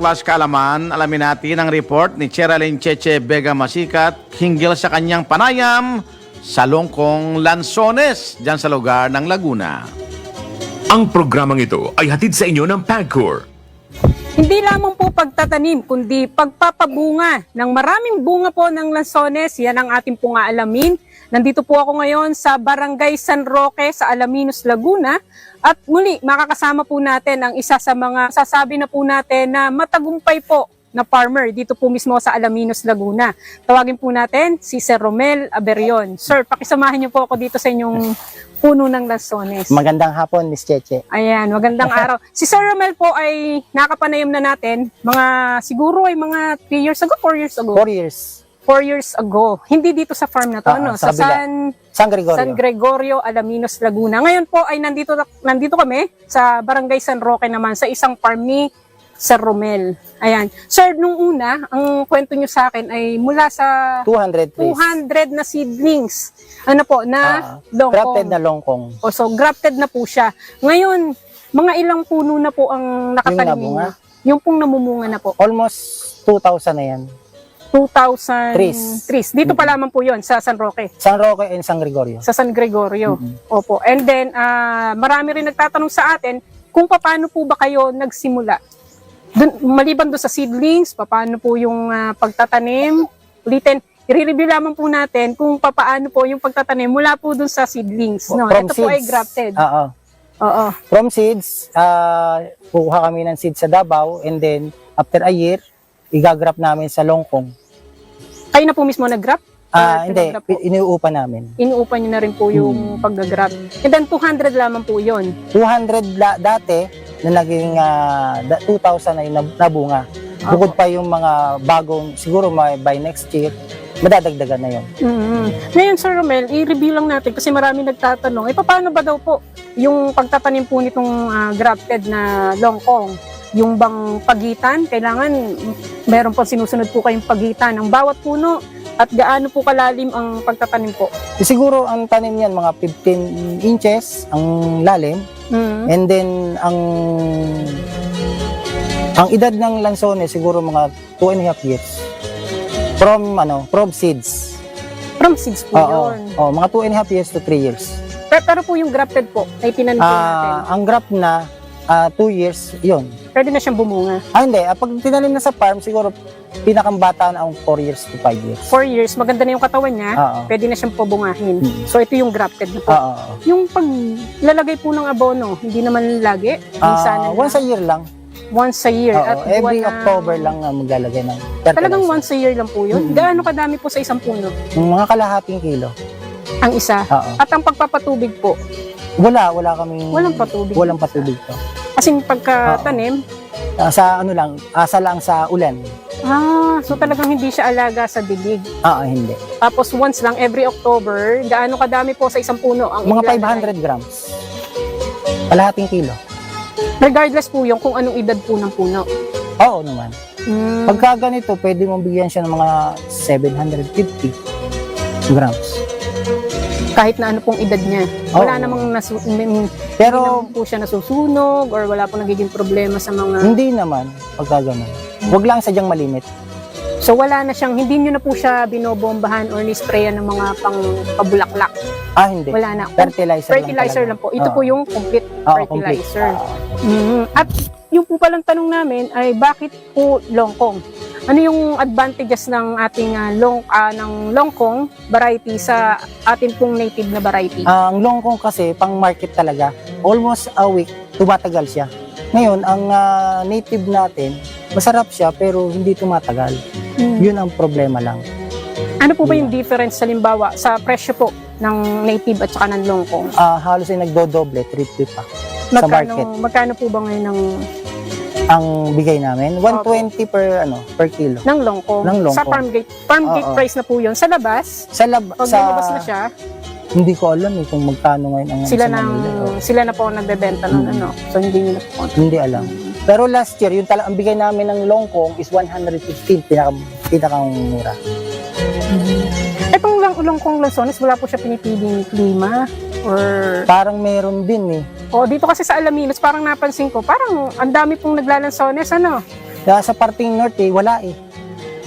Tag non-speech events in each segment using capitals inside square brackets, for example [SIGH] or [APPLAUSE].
Plus kaalaman, alamin natin ang report ni Cheryl Cheche Vega Masikat hinggil sa kanyang panayam sa Longkong Lanzones, dyan sa lugar ng Laguna. Ang programang ito ay hatid sa inyo ng PAGCOR. Hindi lamang po pagtatanim, kundi pagpapabunga ng maraming bunga po ng lansones. Yan ang ating pong aalamin. Nandito po ako ngayon sa Barangay San Roque sa Alaminos, Laguna. At muli, makakasama po natin ang isa sa mga sasabi na po natin na matagumpay po na farmer dito po mismo sa Alaminos, Laguna. Tawagin po natin si Sir Romel Aberion. Sir, pakisamahan niyo po ako dito sa inyong puno ng lansones. Magandang hapon, Miss Cheche. Ayan, magandang araw. [LAUGHS] Si Sir Romel po ay nakapanayam na natin mga siguro ay mga 3 years ago, 4 years ago. Four years. 4 years ago. Hindi dito sa farm na to, Ah, no? sa Sa. San San Gregorio. San Gregorio, Alaminos, Laguna. Ngayon po ay nandito nandito kami sa Barangay San Roque naman sa isang farm ni Sir Romel. Ayan. Sir, nung una, ang kwento nyo sa akin ay mula sa 200 trees. 200 na seedlings. Ano po, na Ah, longkong. Grafted na longkong. O so, grafted na po siya. Ngayon, mga ilang puno na po ang nakatanim nabunga? niyo? Yung pong namumunga na po. Almost 2,000 na yan. 2,000 Trees. trees. Dito pa lamang po yon sa San Roque. San Roque and San Gregorio. Sa San Gregorio. Mhm. Opo. And then, ah, marami rin nagtatanong sa atin kung paano po ba kayo nagsimula. Dun, maliban doon sa seedlings, paano po yung ah, pagtatanim. Ulitin, i-review lamang po natin kung paano po yung pagtatanim mula po doon sa seedlings. No? From Ito po ay seeds. grafted. Oo. Oo. From seeds, ah kukuha kami ng seeds sa Davao and then after a year, igagrap namin sa longkong. Kayo na po mismo nag-graft? Ah, Or hindi, pinagrap po? iniuupa namin. Inuupan nyo na rin po yung pag-graft. And then 200 lamang po yon. 200 la, dati na naging ah, da- 2,000 na yung nab- nabunga. Bukod pa yung mga bagong, siguro may, by next year, madadagdagan na yun. mm Ngayon, Sir Romel, i-review lang natin kasi marami nagtatanong, eh paano ba daw po yung pagtatanim po nitong ah, grafted na longkong? Yung bang pagitan, kailangan meron po sinusunod po kayong pagitan ng bawat puno at gaano po kalalim ang pagtatanim po? Eh, Siguro ang tanim niyan mga 15 inches ang lalim Mm. and then ang ang edad ng lansones siguro mga 2 and a half years. From ano, from seeds. From seeds po Oo. yun. Oh, mga 2 and a half years to 3 years. Pero, pero po yung grafted po, ay tinanim po natin. Ah, ang graft na 2 years, 'yon. Pwede na siyang bumunga. Ah, hindi. Ah, pag tinanim na sa farm, siguro pinakambata na ang 4 years to 5 years. 4 years, maganda na yung katawan niya, Oo. pwede na siyang pabungahin. Mm. So ito yung grafted na po. Oo. Yung paglalagay po ng abono, hindi naman lagi. Ah, Minsan na once a year lang. once a year. Oo, at every buwan na- October lang ah, maglalagay ng fertilizer. Talagang once a year lang po yun. Mm. Gaano kadami po sa isang puno? Yung mga kalahating kilo. Ang isa. Oo. At ang pagpapatubig po, Wala, wala kaming... walang patubig. Walang patubig to. Kasi pagkatanim, Ah, sa ano lang, asa lang sa ulan. ah, so talagang hindi siya alaga sa dilig. Ah, hindi. Tapos once lang, every October, gaano kadami po sa isang puno ang Mga ilalagay? 500 grams. Kalahating kilo. Regardless po yung kung anong edad po ng puno. Oo naman. Mm. Pagka ganito, pwede mong bigyan siya ng mga 750 grams. Kahit na ano pong edad niya. Wala Oo. namang nasu- Pero hindi po siya nasusunog or wala pong nagiging problema sa mga... hindi naman pagka ganun. Huwag lang sadyang malimit. So wala na siyang, hindi nyo na po siya binobombahan or nisprayan ng mga pang pabulaklak. Ah, hindi. Wala na. Fertilizer, Fertilizer lang, lang, po. Ito Oo. po yung complete talaga. Oo, complete. fertilizer. Ah, Mhm. At yung po palang tanong namin ay bakit po longkong? Ano yung advantages ng ating ah, long ah, ng longkong variety sa ating pong native na variety? ang longkong kasi, pang market talaga, almost a week, tumatagal siya. Ngayon, ang ah, native natin, masarap siya pero hindi tumatagal. Mm. Yun ang problema lang. Ano po ba yung difference halimbawa sa presyo po ng native at saka ng longkong? Ah, halos ay nagdodoble, triple pa sa market. Magkano po ba ngayon ng, Ang bigay namin, 120 per ano per kilo. ng longkong? Ng longkong. Sa farm gate. Farm gate Oo. price na po yun. Sa labas, Sa lab, pag sa lumabas na siya, hindi ko alam eh kung magkano ngayon ang sila sa nang Manila. Oh, sila na po ang nagbebenta ng Mm. ano. So hindi nila po. Hindi alam. Pero last year, yung tala, ang bigay namin ng longkong is 115, pinaka, pinakang mura. Itong lang longkong lansones, wala po siya pinipiling klima or Parang meron din eh. O dito kasi sa Alaminos, parang napansin ko, parang ang dami pong naglalansones, ano? Kaya sa parting north eh, wala eh.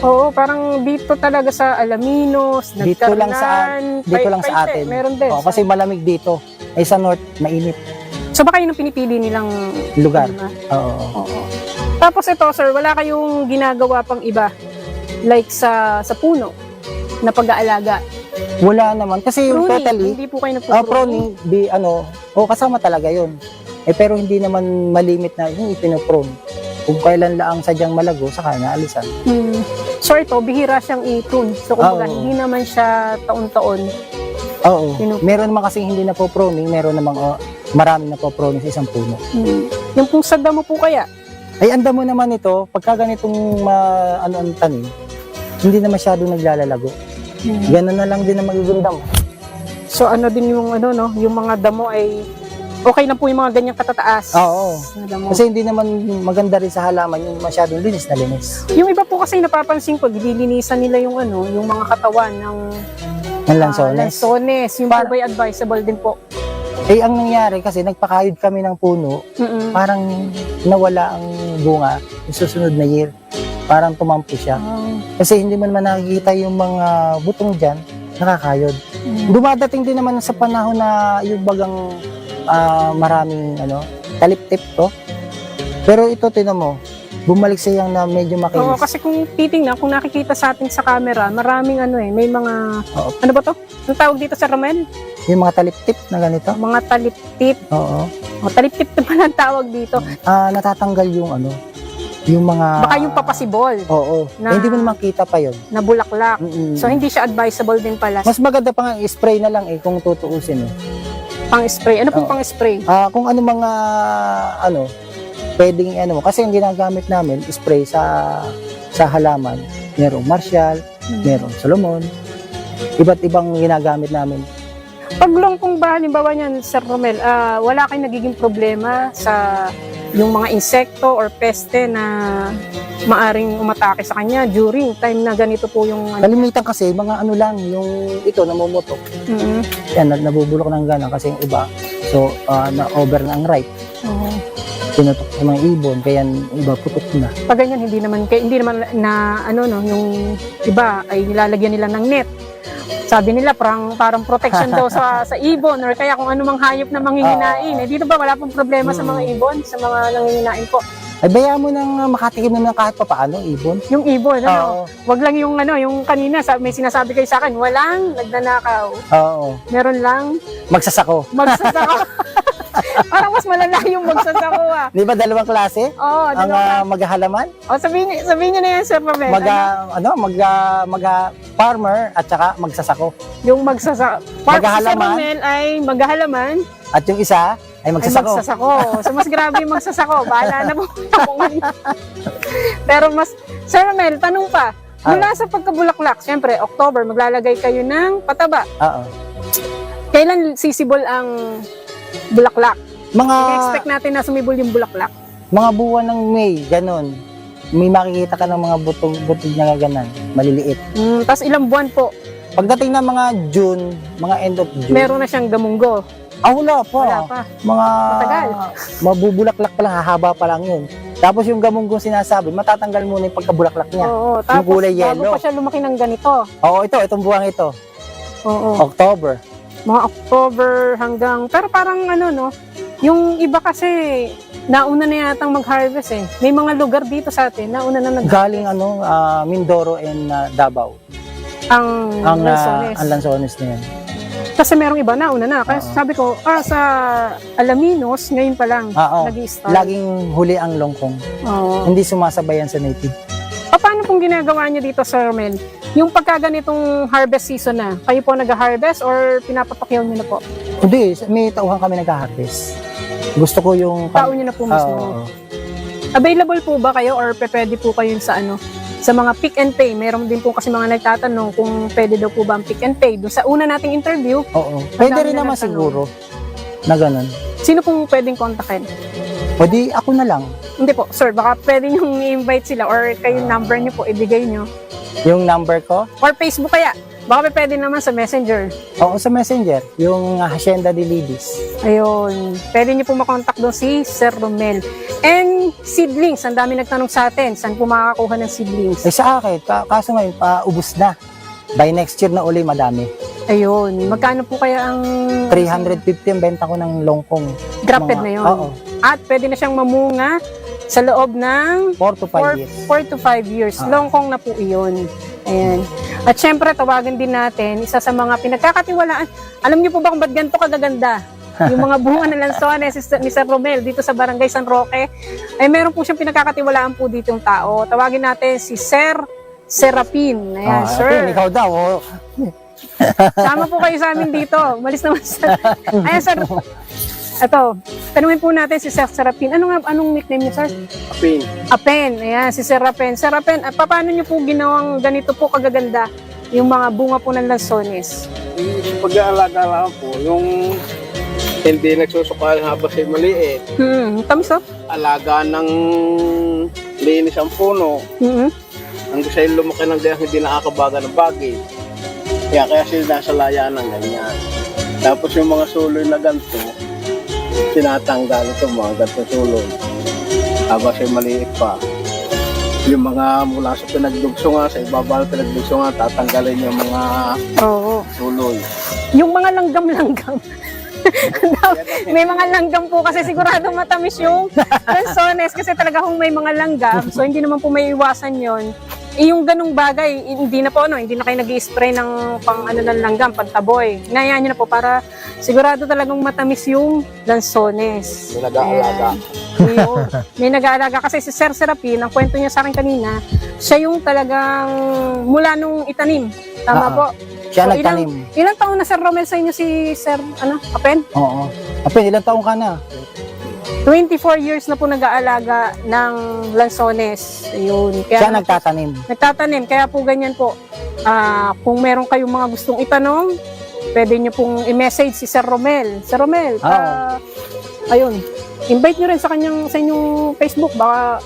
Oo, parang dito talaga sa Alaminos, Dito lang sa- Nagkarlan, Dito lang sa Paite, atin. Meron din. Oo, kasi malamig dito. Eh sa north, mainit. So baka yun ang pinipili nilang Lugar. Diba? Oo. Oo. Tapos ito, sir, wala kayong ginagawa pang iba like sa sa puno na pag-aalaga. Wala naman. Kasi yung Pruning, totally, hindi po kayo ah, nagpo-pruning. pruning, di, ano, o kasama talaga yun. Eh pero hindi naman malimit na yung ipinoprune. Kung kailan lang sadyang malago, saka naalisan. Hmm. So ito, bihira siyang i-prune. So kumbaga, Oo. hindi naman siya taon-taon. Oo. Pinu- Meron naman kasing hindi na po pruning, meron namang oh, maraming na po pruning sa isang puno. Hmm. Yung pong sada mo po kaya, Ay, anda mo naman ito, pagka ganitong ma, ano ang tanim, hindi na masyadong naglalalago. Ganun na lang din ang magiging damo. So ano din yung ano no, yung mga damo ay okay lang po yung mga ganyang katataas. Oo. Na. Kasi hindi naman maganda rin sa halaman yung masyadong linis na linis. yung iba po kasi napapansin ko, dililinisan nila yung ano, yung mga katawan ng Ang ah, lansones. lansones. Yung Para- ba'y advisable din po? Eh, ang nangyari kasi nagpakayod kami ng puno, Mm-mm. parang nawala ang bunga yung susunod na year. Parang tumampo siya. Ah, Kasi hindi mo naman nakikita yung mga butong dyan, nakakayod. Dumadating din naman sa panahon na yung bagang ah, maraming ano, talip-tip to. Pero ito, tinan mo, bumalik siya na medyo Oo, makinis. kasi kung titingnan, kung nakikita sa atin sa camera, maraming ano eh, may mga, Oo. ano ba to? Ang tawag dito sa Romel? Yung mga talip-tip na ganito. Mga talip-tip. Oo. O, talip-tip naman ang tawag dito. Ah, natatanggal yung ano, yung mga... Baka yung papasibol Oo. Na- Eh, hindi mo makita pa yun. na bulaklak. Mm-mm. So, hindi siya advisable din pala Mas maganda pa nga i-spray na lang eh kung tutuusin eh. pang spray. Ano pong Oo. pang spray? Ah, kung ano mga ano, pwedeng ano mo kasi ang ginagamit namin spray sa sa halaman. Merong Marshall, Hmm. merong Solomon. Iba't ibang ginagamit namin. Pag longkong ba, halimbawa niyan, Sir Romel, ah, wala kayong nagiging problema sa yung mga insekto or peste na maaring umatake sa kanya during time na ganito po yung ano. Kalimitan kasi mga ano lang yung ito namumutok. Mm-mm. Yan na- nabubulok ng gana kasi yung iba. So ah, na over na ang right. Oo. Tinutok sa mga ibon kaya yung iba putok na. Pag ganyan, hindi naman, kay- hindi naman na, ano no, yung iba ay nilalagyan nila ng net. Sabi nila parang parang protection daw sa [LAUGHS] sa ibon or kaya kung anumang hayop na manghihinain. Eh, dito ba wala pong problema sa mga ibon, sa mga nanghihinain po? Ay bayaan mo nang makatikim naman kahit pa paano ibon. Yung ibon, ano? Oo. Wag lang yung ano, yung kanina sa, may sinasabi kayo sa akin, walang nagnanakaw. Oo. Meron lang Magsasako. magsasako. [LAUGHS] Parang mas malala yung magsasako ah. Di ba dalawang klase? Oo, oh, Ang ah, maghahalaman? oh, sabihin, sabihin niyo na yan, Sir Pamela. mag ano mag mag farmer at saka magsasako Yung magsasako. Part Maghahalaman. Romel ay maghahalaman at yung isa ay ay magsasako magsasako. So mas grabe yung magsasako. Bahala na po. [LAUGHS] Pero mas, Sir Romel, tanong pa. Mula sa pagkabulaklak, syempre, October, maglalagay kayo ng pataba. Oo. Kailan sisibol ang bulaklak? mga I-expect natin na sumibol yung bulaklak. mga buwan ng May ganon may makikita ka ng mga butong butog na ganan maliliit Mm, Tapos ilang buwan po, pagdating ng mga June mga end of June meron na siyang gamunggo. ah wala pa Wala pa. mga Matagal. mabubulaklak pa lang hahaba pa lang yun tapos yung gamunggong sinasabi matatanggal muna yung pagkabulaklak niya Oo, tapos kulay bago yellow. pa siya lumaki ng ganito. oo ito itong buwang ito Oo. October Mga October hanggang, pero parang ano no, yung iba kasi nauna na yatang mag-harvest eh. May mga lugar dito sa atin, nauna na nag galing ano ah, Mindoro and ah, Davao ang, ang ah, lansones. ang lansones na yan Kasi merong iba nauna na. Kaya Oo. sabi ko, ah, sa Alaminos, ngayon pa lang, Oo. nag-i-start. laging huli ang longkong Oo. hindi sumasabayan sa native Pa- Paano pong ginagawa niyo dito, Sir Mel? Yung pagka ganitong harvest season na, kayo po nag-harvest or pinapapakyaw niyo na po? Hindi, may tauhan kami nag-harvest. Gusto ko yung... Tao niyo na po mismo. Oo. Available po ba kayo or pwede po kayo sa ano? Sa mga pick and pay, meron din po kasi mga nagtatanong kung pwede daw po ba ang pick and pay. Doon sa una nating interview, Oo. Pwede dami rin na naman siguro na ganun. sino pong pwedeng kontakin? O di ako na lang. Hindi po, sir, baka pwede niyong i-invite sila or kayong Ah. number niyo po, ibigay niyo. Yung number ko, Or Facebook kaya. Baka pwede naman sa messenger. Oo, sa messenger, yung uh, Hacienda de Libis. Ayun. Pwede niyo po makontak doon si Sir Romel. And seedlings, ang dami nagtanong sa atin, saan po makakakuha ng seedlings? Eh sa akin, ka- kaso ngayon, paubos na. By next year na uli, madami. Ayun. Magkano po kaya ang 350 ang benta ko ng longkong. grafted na yun? Oo, At pwede na siyang mamunga sa loob ng 4 to 5 years. 4 to 5 years. Ah. Longkong na po iyon. Ayan. At syempre, tawagan din natin, isa sa mga pinagkakatiwalaan. Alam niyo po ba kung ba't ganito kagaganda? yung mga bunga ng lansones ni Sir Romel dito sa Barangay San Roque, ay meron po siyang pinagkakatiwalaan po dito yung tao. Tawagin natin si Sir Serapin. Ayan, Ah, sir. Pin, ikaw daw. oh. Sama po kayo sa amin dito. Malis naman sa... [LAUGHS] Ayan, sir. Ito, tanungin po natin si Sir Serapin. Ano nga, anong nickname niyo, sir? Pin. Apen. Ayan, si Sir Apen. Sir Apen, paano niyo po ginawang ganito po kagaganda yung mga bunga po ng lansones? Yung pag-aalaga lang po, yung hindi nagsusukal habang siya maliit. Hmm, tamis oh. Alaga ng linis ang puno. Hmm. Hanggang siya lumaki ng gaya hindi nakakabaga ng bagay. Kaya kaya sila nasa laya ng ganyan. Tapos yung mga suloy na ganito, tinatanggal ito mga ganito suloy. Habang siya maliit pa. Yung mga mula sa pinagdugso nga, sa ibaba ng pinagdugso nga, tatanggalin yung mga Oo. suloy. Yung mga langgam-langgam. [LAUGHS] may mga langgam po kasi sigurado matamis yung lansones kasi talaga kung may mga langgam, so hindi naman po may iwasan yon. Eh, yung ganung bagay, hindi na po ano, hindi na kayo nag spray ng pang ano ng langgam, pantaboy. Inayaan nyo na po para sigurado talagang matamis yung lansones. May nag-aalaga. Ayun. May nag-aalaga kasi si Sir Serapin, ang kwento niya sa akin kanina, siya yung talagang mula nung itanim. Tama Ah, po. Siya So, nagtanim. Ilang taon na Sir Romel sa inyo si Sir ano, Apen? Oo. Apin, ilang taong ka na? 24 years na po nag-aalaga ng lansones. Ayun. Kaya Siya nagtatanim. nagtatanim. Kaya po ganyan po. Ah, kung meron kayong mga gustong itanong, pwede nyo pong i-message si Sir Romel. Sir Romel, ah, ayun. Invite nyo rin sa kanyang sa inyong Facebook baka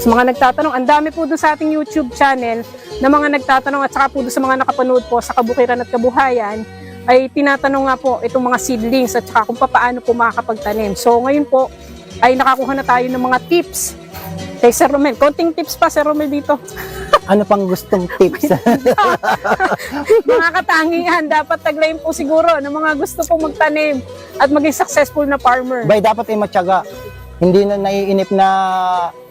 sa mga nagtatanong. Ang dami po doon sa ating YouTube channel na mga nagtatanong at saka po doon sa mga nakapanood po sa Kabukiran at Kabuhayan ay tinatanong nga po itong mga seedlings at saka kung paano po makakapagtanim. So ngayon po ay nakakuha na tayo ng mga tips kay Sir Romel. Konting tips pa Sir Romel dito. [LAUGHS] Ano pang gustong tips? [LAUGHS] mga katangian, dapat taglayin po siguro ng mga gusto pong magtanim at maging successful na farmer. Bay, dapat ay matyaga. Hindi na naiinip na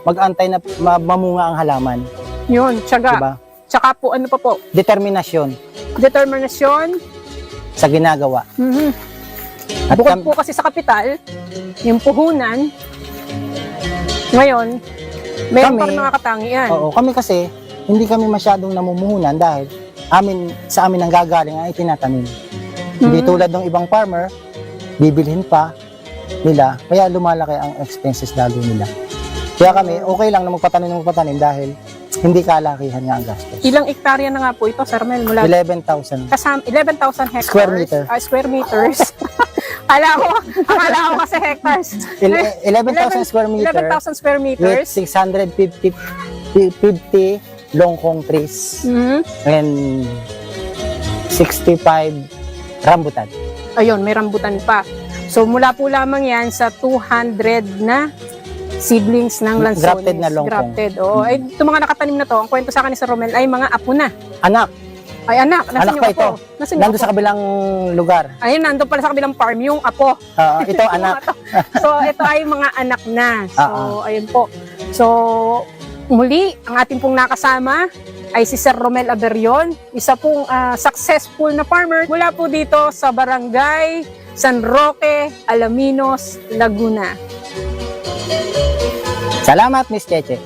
mag-antay na ma- mamunga ang halaman. Yun, tiyaga. Diba? Tsaka po, ano pa po, Determinasyon determinasyon. sa ginagawa. Mhm. At Bukod po kasi sa kapital, yung puhunan, ngayon, mayroon Kami- pa mga katangian. Oo, kami kasi hindi kami masyadong namumuhunan dahil amin sa amin ang gagaling ay tinatanim. Hindi Mhm. tulad ng ibang farmer, bibilhin pa nila, kaya lumalaki ang expenses lalo nila. Kaya kami, okay lang na magpatanim ng magpatanim dahil hindi kalakihan nga ang gastos. Ilang ektarya na nga po ito, Sir Mel, mula 11,000. kasam 11,000 hectares. Square meter. Ah, square meters. [LAUGHS] akala ko, akala ko kasi hectares. Il- 11,000 square meter 11,000 square with meters. 650 50 longkong trees Mhm. and 65 rambutan. Ayun, may rambutan pa. So mula po lamang yan sa 200 na seedlings ng lansones. Grafted na longkong. Grafted, oo. Ay, itong mga nakatanim na to, ang kwento sa akin ni Sir Romel, ay mga apo na. Anak, Ay, anak. Nasaan Anak yung pa apo? ito. Nasaan yung apo? sa kabilang lugar. Ayun, nandun pala sa kabilang farm, yung apo. Ah, ito [LAUGHS] anak. so, ito ay mga anak na. So, Ah, ayun po. So, muli, ang ating pong nakasama ay si Sir Romel Aberion, isa pong ah, successful na farmer mula po dito sa Barangay San Roque, Alaminos, Laguna. Salamat, Miss Cheche.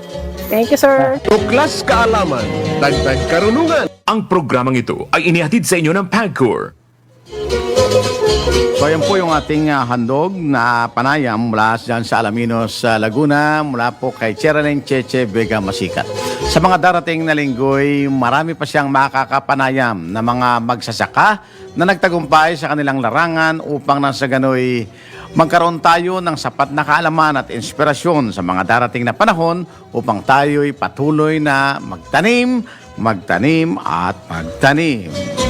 Thank you, sir. Tuklas kaalaman, dagdag karunungan. Ang programang ito ay inihatid sa inyo ng PAGCOR. So ayan po yung ating ah, handog na panayam mula dyan sa Alaminos, sa Laguna, mula po kay Cheryl Cheche Vega Masikat. Sa mga darating na linggoy, marami pa siyang makakapanayam na mga magsasaka na nagtagumpay sa kanilang larangan upang nang sa gano'y magkaroon tayo ng sapat na kaalaman at inspirasyon sa mga darating na panahon upang tayo'y patuloy na magtanim, magtanim at magtanim.